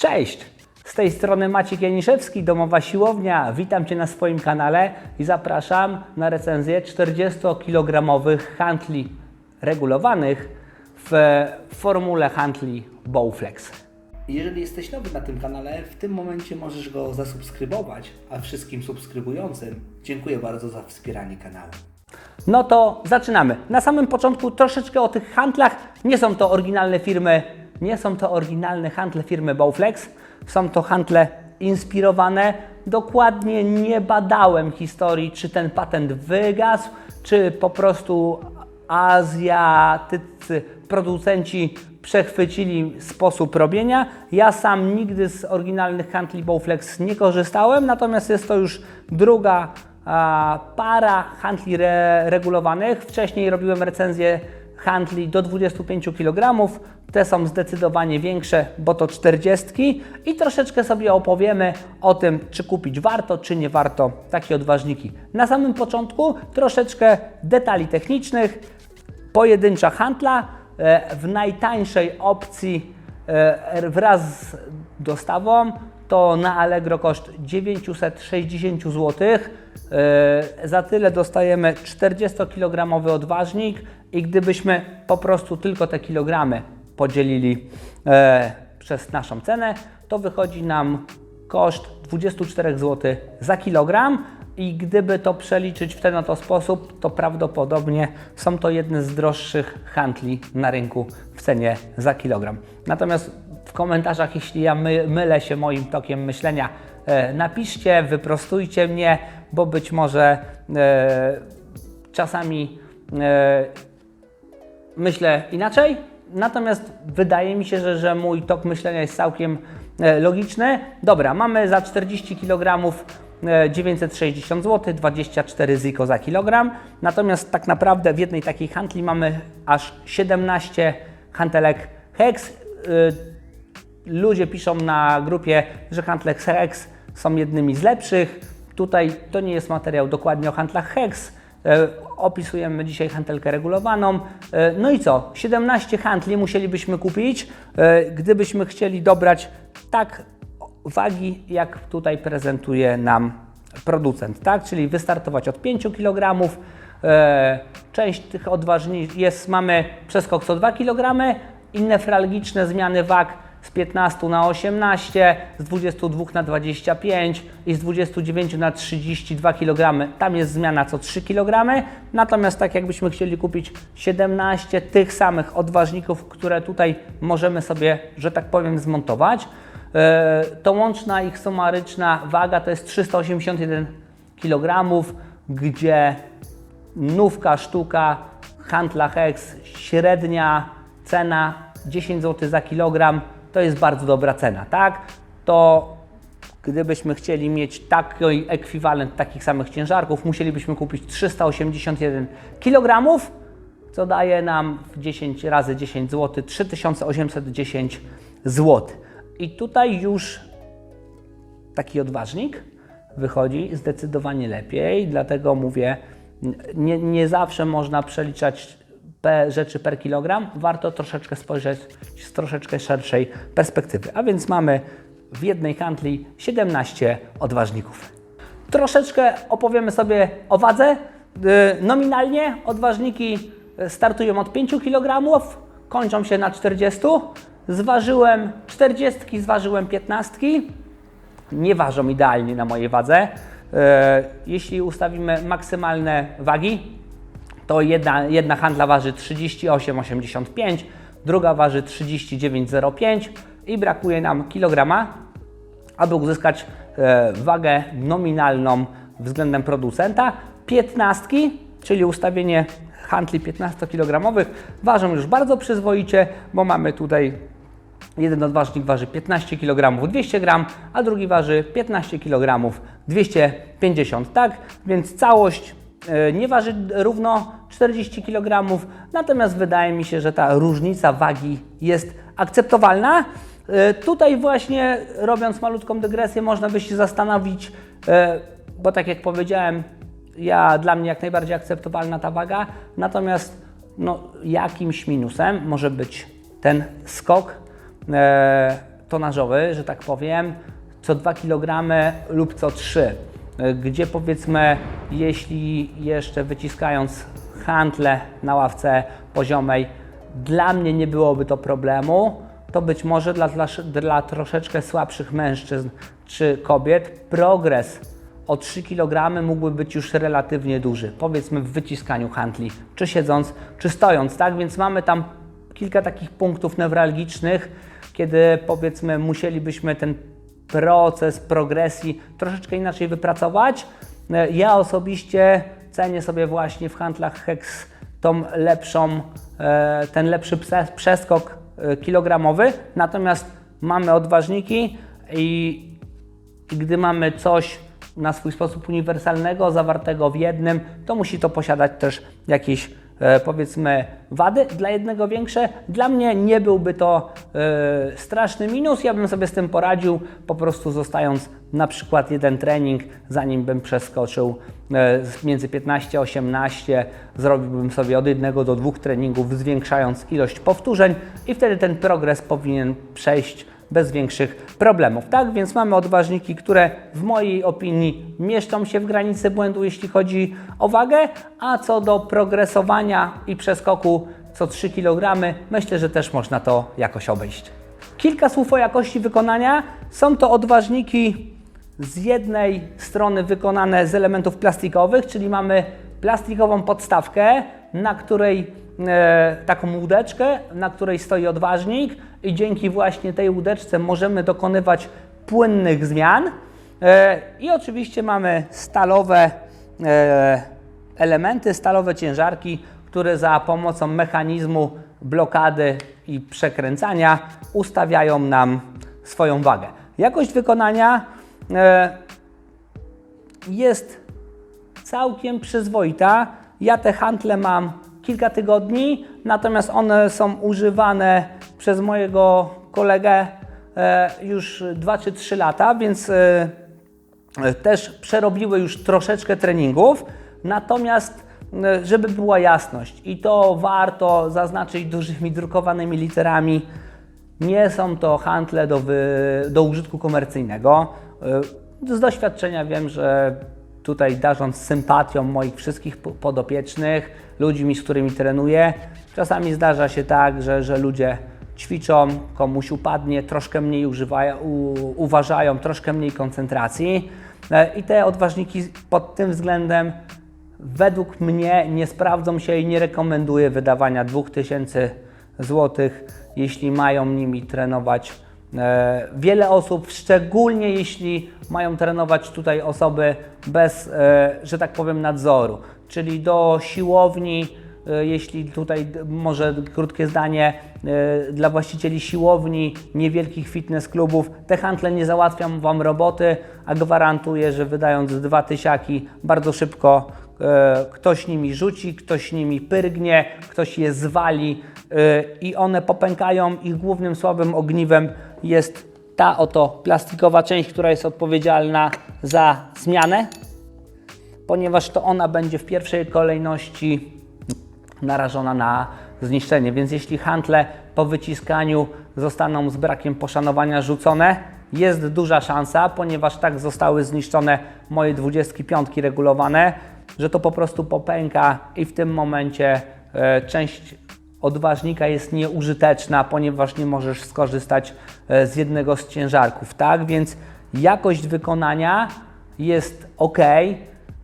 Cześć! Z tej strony Maciek Janiszewski, Domowa Siłownia. Witam Cię na swoim kanale i zapraszam na recenzję 40-kilogramowych handli regulowanych w formule handli Bowflex. Jeżeli jesteś nowy na tym kanale, w tym momencie możesz go zasubskrybować, a wszystkim subskrybującym dziękuję bardzo za wspieranie kanału. No to zaczynamy. Na samym początku troszeczkę o tych handlach. Nie są to oryginalne firmy, nie są to oryginalne handle firmy Bowflex. Są to handle inspirowane. Dokładnie nie badałem historii, czy ten patent wygasł, czy po prostu azjatycy producenci przechwycili sposób robienia. Ja sam nigdy z oryginalnych handli Bowflex nie korzystałem, natomiast jest to już druga para handli re, regulowanych. Wcześniej robiłem recenzję handli do 25 kg. Te są zdecydowanie większe, bo to 40 i troszeczkę sobie opowiemy o tym, czy kupić warto, czy nie warto takie odważniki. Na samym początku troszeczkę detali technicznych, pojedyncza handla e, w najtańszej opcji e, wraz z dostawą to na Allegro koszt 960 zł. E, Za tyle dostajemy 40-kilogramowy odważnik i gdybyśmy po prostu tylko te kilogramy podzielili e, przez naszą cenę, to wychodzi nam koszt 24 zł za kilogram i gdyby to przeliczyć w ten oto sposób, to prawdopodobnie są to jedne z droższych handli na rynku w cenie za kilogram. Natomiast w komentarzach, jeśli ja my, mylę się moim tokiem myślenia, e, napiszcie, wyprostujcie mnie, bo być może e, czasami e, myślę inaczej, natomiast wydaje mi się, że, że mój tok myślenia jest całkiem logiczny. Dobra, mamy za 40 kg e, 960 zł, 24 ziko za kilogram. Natomiast tak naprawdę w jednej takiej handli mamy aż 17 hantelek Hex. Ludzie piszą na grupie, że handle Hex są jednymi z lepszych. Tutaj to nie jest materiał dokładnie o handlach Hex. E, Opisujemy dzisiaj hantelkę regulowaną. E, No i co? 17 handli musielibyśmy kupić, e, gdybyśmy chcieli dobrać tak wagi, jak tutaj prezentuje nam producent, tak? Czyli wystartować od 5 kg. Część tych odważniejszych jest, mamy przeskok o 2 kg, inne fralgiczne zmiany wag z 15 na 18, z 22 na 25 i z 29 na 32 kg. Tam jest zmiana co 3 kg. Natomiast tak jakbyśmy chcieli kupić 17 tych samych odważników, które tutaj możemy sobie, że tak powiem, zmontować, e, to łączna ich sumaryczna waga to jest 381 kg, gdzie nówka sztuka handla Hex, średnia cena 10 zł za kilogram, to jest bardzo dobra cena, tak? To gdybyśmy chcieli mieć taki ekwiwalent takich samych ciężarków, musielibyśmy kupić 381 kg, co daje nam w 10 razy 10 zł 3810 zł. I tutaj już taki odważnik wychodzi zdecydowanie lepiej, dlatego mówię, nie, nie zawsze można przeliczać rzeczy per kilogram, warto troszeczkę spojrzeć z troszeczkę szerszej perspektywy. A więc mamy w jednej handli 17 odważników. Troszeczkę opowiemy sobie o wadze. Yy, Nominalnie odważniki startują od 5 kg, kończą się na 40. Zważyłem 40, zważyłem 15 nie ważą idealnie na mojej wadze. E, Jeśli ustawimy maksymalne wagi, to jedna, jedna handla waży 38,85, druga waży 39,05 i brakuje nam kilograma, aby uzyskać e, wagę nominalną względem producenta. 15, czyli ustawienie handli 15-kilogramowych, ważą już bardzo przyzwoicie, bo mamy tutaj Jeden odważnik waży 15 kg 200 g, a drugi waży 15 kg 250 tak? Więc całość e, nie waży równo 40 kg, natomiast wydaje mi się, że ta różnica wagi jest akceptowalna. E, Tutaj właśnie robiąc malutką dygresję można by się zastanowić, e, bo tak jak powiedziałem, ja, dla mnie jak najbardziej akceptowalna ta waga, natomiast no, jakimś minusem może być ten skok e, tonażowy, że tak powiem, co 2 kg lub co 3, gdzie powiedzmy, jeśli jeszcze wyciskając handle na ławce poziomej, dla mnie nie byłoby to problemu, to być może dla, dla, dla troszeczkę słabszych mężczyzn czy kobiet progres o 3 kg mógłby być już relatywnie duży, powiedzmy w wyciskaniu handli, czy siedząc, czy stojąc, tak? Więc mamy tam kilka takich punktów newralgicznych, kiedy powiedzmy musielibyśmy ten proces progresji troszeczkę inaczej wypracować. Ja osobiście cenię sobie właśnie w handlach Hex tą lepszą, e, ten lepszy prze- przeskok e, kilogramowy, natomiast mamy odważniki i, i gdy mamy coś na swój sposób uniwersalnego, zawartego w jednym, to musi to posiadać też jakieś e, powiedzmy wady. Dla jednego większe, dla mnie nie byłby to straszny minus. Ja bym sobie z tym poradził, po prostu zostając na przykład jeden trening, zanim bym przeskoczył e, między 15 a 18, zrobiłbym sobie od jednego do dwóch treningów, zwiększając ilość powtórzeń i wtedy ten progres powinien przejść bez większych problemów. Tak więc mamy odważniki, które w mojej opinii mieszczą się w granicy błędu, jeśli chodzi o wagę, a co do progresowania i przeskoku co 3 kg, myślę, że też można to jakoś obejść. Kilka słów o jakości wykonania. Są to odważniki z jednej strony wykonane z elementów plastikowych, czyli mamy plastikową podstawkę, na której e, taką łódeczkę, na której stoi odważnik i dzięki właśnie tej łódeczce możemy dokonywać płynnych zmian. E, I oczywiście mamy stalowe e, elementy, stalowe ciężarki, które za pomocą mechanizmu blokady i przekręcania ustawiają nam swoją wagę. Jakość wykonania jest całkiem przyzwoita. Ja te hantle mam kilka tygodni, natomiast one są używane przez mojego kolegę e, już 2 czy 3 lata, więc e, e, też przerobiły już troszeczkę treningów. Natomiast, e, żeby była jasność, i to warto zaznaczyć dużymi drukowanymi literami, nie są to hantle do, wy, do użytku komercyjnego. Y, Z doświadczenia wiem, że tutaj darząc sympatią moich wszystkich po- podopiecznych, ludźmi, z którymi trenuję, czasami zdarza się tak, że, że ludzie ćwiczą, komuś upadnie, troszkę mniej używają, u, uważają, troszkę mniej koncentracji. E, I te odważniki pod tym względem według mnie nie sprawdzą się i nie rekomenduję wydawania 2000 złotych, jeśli mają nimi trenować e, wiele osób, szczególnie jeśli mają trenować tutaj osoby bez, e, że tak powiem, nadzoru, czyli do siłowni. e, Jeśli tutaj może krótkie zdanie dla właścicieli siłowni, niewielkich fitness klubów, te handle nie załatwiam Wam roboty, a gwarantuję, że wydając dwa tysiaki bardzo szybko ktoś nimi rzuci, ktoś nimi pyrgnie, ktoś je zwali i one popękają. Ich głównym słabym ogniwem jest ta oto plastikowa część, która jest odpowiedzialna za zmianę, ponieważ to ona będzie w pierwszej kolejności narażona na zniszczenie. Więc jeśli handle po wyciskaniu zostaną z brakiem poszanowania rzucone, jest duża szansa, ponieważ tak zostały zniszczone moje 25 regulowane, że to po prostu popęka i w tym momencie e, część odważnika jest nieużyteczna, ponieważ nie możesz skorzystać e, z jednego z ciężarków, tak? Więc jakość wykonania jest ok,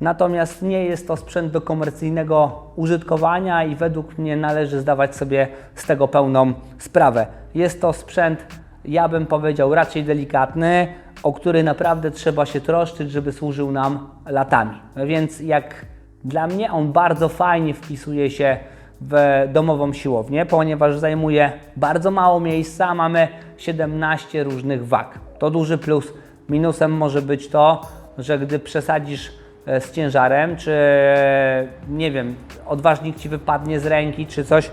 natomiast nie jest to sprzęt do komercyjnego użytkowania i według mnie należy zdawać sobie z tego pełną sprawę. Jest to sprzęt, ja bym powiedział, raczej delikatny, o który naprawdę trzeba się troszczyć, żeby służył nam latami. Więc jak dla mnie on bardzo fajnie wpisuje się w domową siłownię, ponieważ zajmuje bardzo mało miejsca, mamy 17 różnych wag. To duży plus. Minusem może być to, że gdy przesadzisz e, z ciężarem, czy e, nie wiem, odważnik ci wypadnie z ręki, czy coś,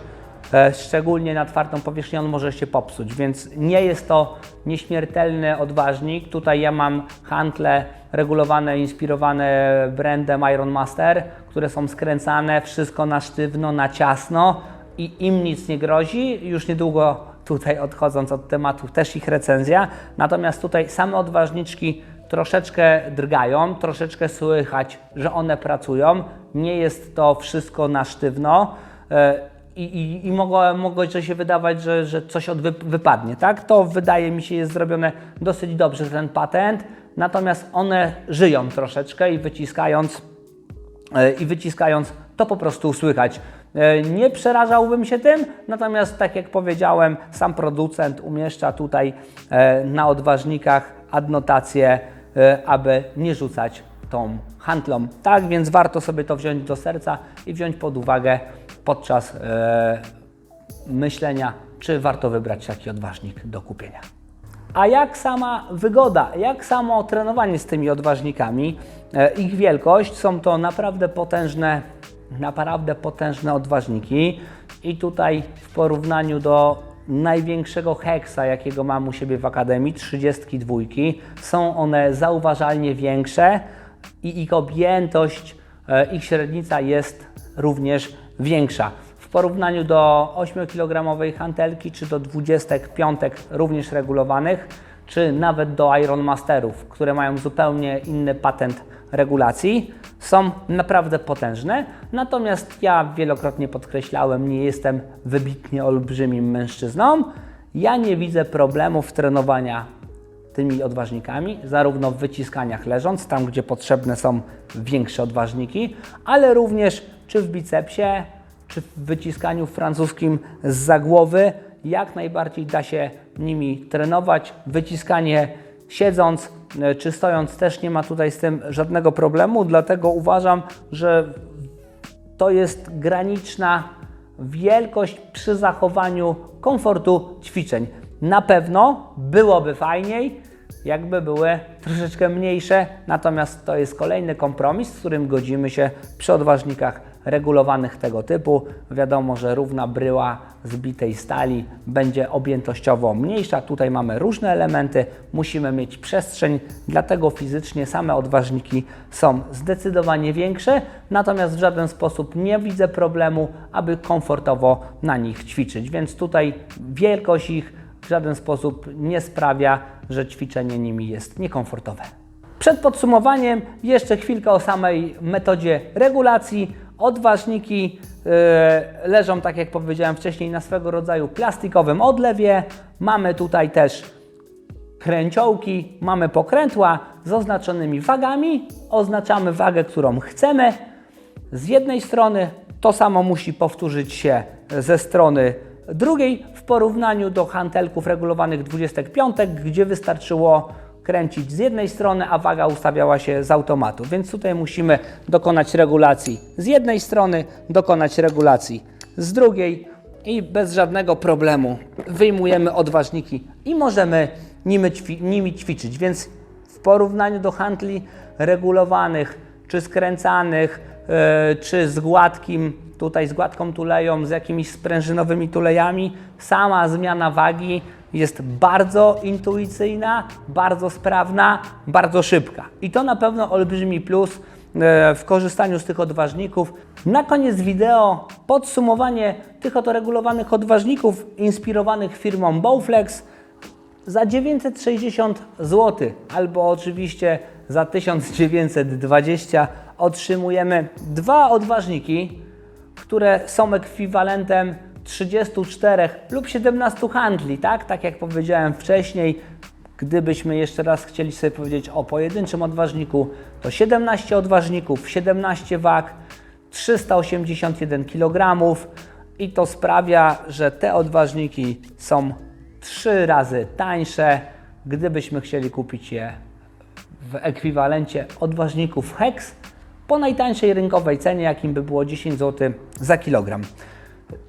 szczególnie na twardą powierzchnię, on może się popsuć, więc nie jest to nieśmiertelny odważnik. Tutaj ja mam hantle regulowane, inspirowane brandem Iron Master, które są skręcane, wszystko na sztywno, na ciasno i im nic nie grozi. Już niedługo tutaj odchodząc od tematu, też ich recenzja. Natomiast tutaj same odważniczki troszeczkę drgają, troszeczkę słychać, że one pracują. Nie jest to wszystko na sztywno. I, i, i mogło, mogło się wydawać, że, że coś od wy, wypadnie, tak? To wydaje mi się jest zrobione dosyć dobrze, ten patent. Natomiast one żyją troszeczkę i wyciskając E, i wyciskając, to po prostu słychać. E, Nie przerażałbym się tym, natomiast tak jak powiedziałem, sam producent umieszcza tutaj e, na odważnikach adnotację, aby nie rzucać tą handlą. Tak więc warto sobie to wziąć do serca i wziąć pod uwagę podczas e, myślenia, czy warto wybrać taki odważnik do kupienia. A jak sama wygoda, jak samo trenowanie z tymi odważnikami, e, ich wielkość, są to naprawdę potężne, naprawdę potężne odważniki i tutaj w porównaniu do największego heksa, jakiego mam u siebie w Akademii, 32, są one zauważalnie większe i ich objętość, e, ich średnica jest również większa. W porównaniu do 8-kilogramowej hantelki, czy do 25 również regulowanych, czy nawet do Iron Masterów, które mają zupełnie inny patent regulacji, są naprawdę potężne. Natomiast ja wielokrotnie podkreślałem, nie jestem wybitnie olbrzymim mężczyzną. Ja nie widzę problemów trenowania tymi odważnikami, zarówno w wyciskaniach leżąc, tam gdzie potrzebne są większe odważniki, ale również czy w bicepsie, czy w wyciskaniu francuskim z zagłowy, jak najbardziej da się nimi trenować. Wyciskanie siedząc e, czy stojąc też nie ma tutaj z tym żadnego problemu, dlatego uważam, że to jest graniczna wielkość przy zachowaniu komfortu ćwiczeń. Na pewno byłoby fajniej, jakby były troszeczkę mniejsze, natomiast to jest kolejny kompromis, z którym godzimy się przy odważnikach regulowanych tego typu. Wiadomo, że równa bryła z bitej stali będzie objętościowo mniejsza. Tutaj mamy różne elementy, musimy mieć przestrzeń, dlatego fizycznie same odważniki są zdecydowanie większe, natomiast w żaden sposób nie widzę problemu, aby komfortowo na nich ćwiczyć. Więc tutaj wielkość ich w żaden sposób nie sprawia, że ćwiczenie nimi jest niekomfortowe. Przed podsumowaniem jeszcze chwilkę o samej metodzie regulacji. Odważniki e, leżą, tak jak powiedziałem wcześniej, na swego rodzaju plastikowym odlewie. Mamy tutaj też kręciołki, mamy pokrętła z oznaczonymi wagami. Oznaczamy wagę, którą chcemy. Z jednej strony to samo musi powtórzyć się ze strony drugiej w porównaniu do hantelków regulowanych 25, gdzie wystarczyło kręcić z jednej strony, a waga ustawiała się z automatu. Więc tutaj musimy dokonać regulacji z jednej strony, dokonać regulacji z drugiej i bez żadnego problemu wyjmujemy odważniki i możemy nimi, ćwi nimi ćwiczyć. Więc w porównaniu do handli regulowanych czy skręcanych, yy, czy z gładkim, tutaj z gładką tuleją, z jakimiś sprężynowymi tulejami, sama zmiana wagi jest bardzo intuicyjna, bardzo sprawna, bardzo szybka. I to na pewno olbrzymi plus e, w korzystaniu z tych odważników. Na koniec wideo podsumowanie tych oto regulowanych odważników inspirowanych firmą Bowflex za 960 zł albo oczywiście za 1920 otrzymujemy dwa odważniki, które są ekwiwalentem 34 lub 17 handli, tak? Tak jak powiedziałem wcześniej, gdybyśmy jeszcze raz chcieli sobie powiedzieć o pojedynczym odważniku, to 17 odważników, 17 wag, 381 kg i to sprawia, że te odważniki są 3 razy tańsze, gdybyśmy chcieli kupić je w ekwiwalencie odważników Hex po najtańszej rynkowej cenie, jakim by było 10 zł za kilogram.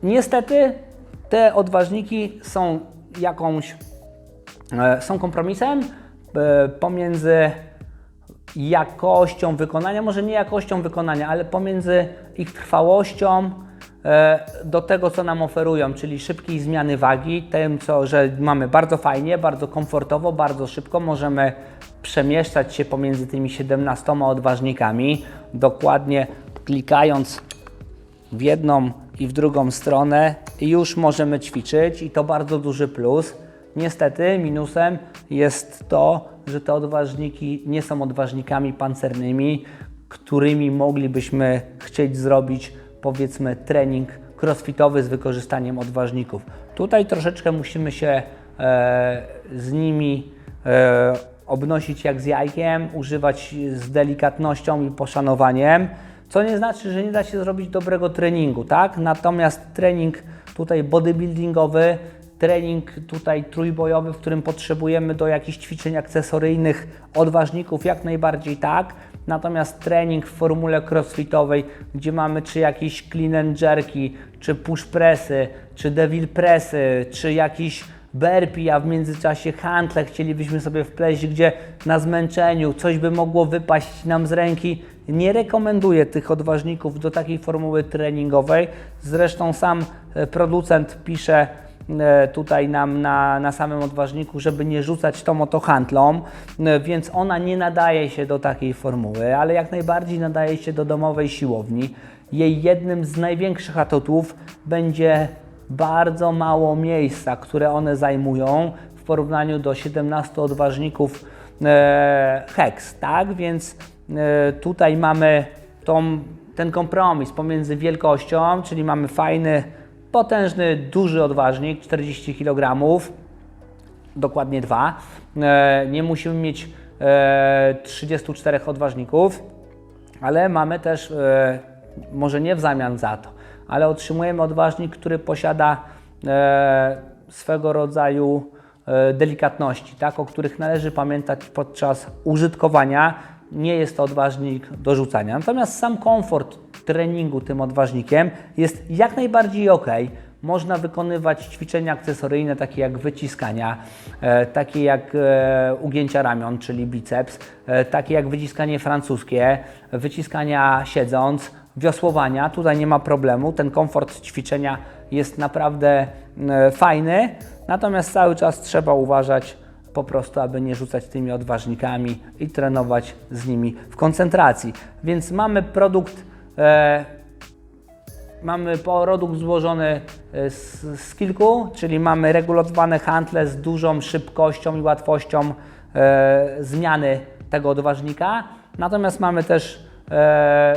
Niestety te odważniki są jakąś, e, są kompromisem e, pomiędzy jakością wykonania, może nie jakością wykonania, ale pomiędzy ich trwałością e, do tego, co nam oferują, czyli szybkiej zmiany wagi, tym, co, że mamy bardzo fajnie, bardzo komfortowo, bardzo szybko, możemy przemieszczać się pomiędzy tymi 17 odważnikami, dokładnie klikając w jedną i w drugą stronę i już możemy ćwiczyć i to bardzo duży plus. Niestety minusem jest to, że te odważniki nie są odważnikami pancernymi, którymi moglibyśmy chcieć zrobić powiedzmy trening crossfitowy z wykorzystaniem odważników. Tutaj troszeczkę musimy się e, z nimi e, obnosić jak z jajkiem, używać z delikatnością i poszanowaniem, co nie znaczy, że nie da się zrobić dobrego treningu, tak? Natomiast trening tutaj bodybuildingowy, trening tutaj trójbojowy, w którym potrzebujemy do jakichś ćwiczeń akcesoryjnych odważników, jak najbardziej tak. Natomiast trening w formule crossfitowej, gdzie mamy czy jakieś clean and jerky, czy push pressy, czy devil pressy, czy jakiś burpee, a w międzyczasie hantle chcielibyśmy sobie wpleść, gdzie na zmęczeniu coś by mogło wypaść nam z ręki. Nie rekomenduję tych odważników do takiej formuły treningowej. Zresztą sam e, producent pisze e, tutaj nam na, na samym odważniku, żeby nie rzucać tą oto handlą, e, więc ona nie nadaje się do takiej formuły, ale jak najbardziej nadaje się do domowej siłowni. Jej jednym z największych atutów będzie bardzo mało miejsca, które one zajmują w porównaniu do 17 odważników e, HEX, tak? Więc e, tutaj mamy tą, ten kompromis pomiędzy wielkością, czyli mamy fajny, potężny, duży odważnik, 40 kg, dokładnie dwa. E, nie musimy mieć e, 34 odważników, ale mamy też, może nie w zamian za to, ale otrzymujemy odważnik, który posiada e, swego rodzaju e, delikatności, tak, o których należy pamiętać podczas użytkowania. Nie jest to odważnik do rzucania. Natomiast sam komfort treningu tym odważnikiem jest jak najbardziej ok. Można wykonywać ćwiczenia akcesoryjne, takie jak wyciskania, e, takie jak ugięcia ramion, czyli biceps, takie jak wyciskanie francuskie, wyciskania siedząc, wiosłowania. Tutaj nie ma problemu. Ten komfort ćwiczenia jest naprawdę e, fajny, natomiast cały czas trzeba uważać po prostu, aby nie rzucać tymi odważnikami i trenować z nimi w koncentracji. Więc mamy produkt. E, Mamy produkt złożony e, z, z kilku, czyli mamy regulowane handle z dużą szybkością i łatwością e, zmiany tego odważnika. Natomiast mamy też e,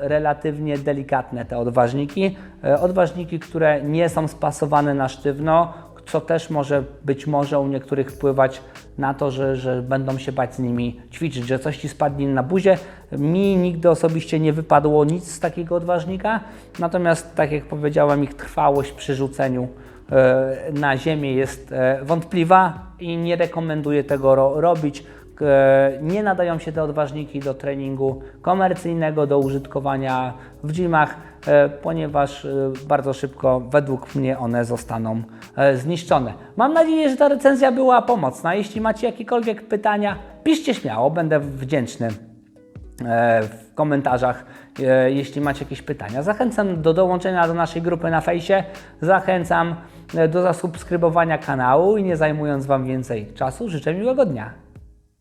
relatywnie delikatne te odważniki. E, odważniki, które nie są spasowane na sztywno, co też może być może u niektórych wpływać na to, że, że będą się bać z nimi ćwiczyć, że coś Ci spadnie na buzię. Mi nigdy osobiście nie wypadło nic z takiego odważnika, natomiast tak jak powiedziałem, ich trwałość przy rzuceniu e, na ziemię jest e, wątpliwa i nie rekomenduję tego ro robić. E, Nie nadają się te odważniki do treningu komercyjnego, do użytkowania w gymach, e, ponieważ e, bardzo szybko według mnie one zostaną zniszczone. Mam nadzieję, że ta recenzja była pomocna. Jeśli macie jakiekolwiek pytania, piszcie śmiało, będę wdzięczny w komentarzach, jeśli macie jakieś pytania. Zachęcam do dołączenia do naszej grupy na fejsie, zachęcam do zasubskrybowania kanału i nie zajmując Wam więcej czasu, życzę miłego dnia.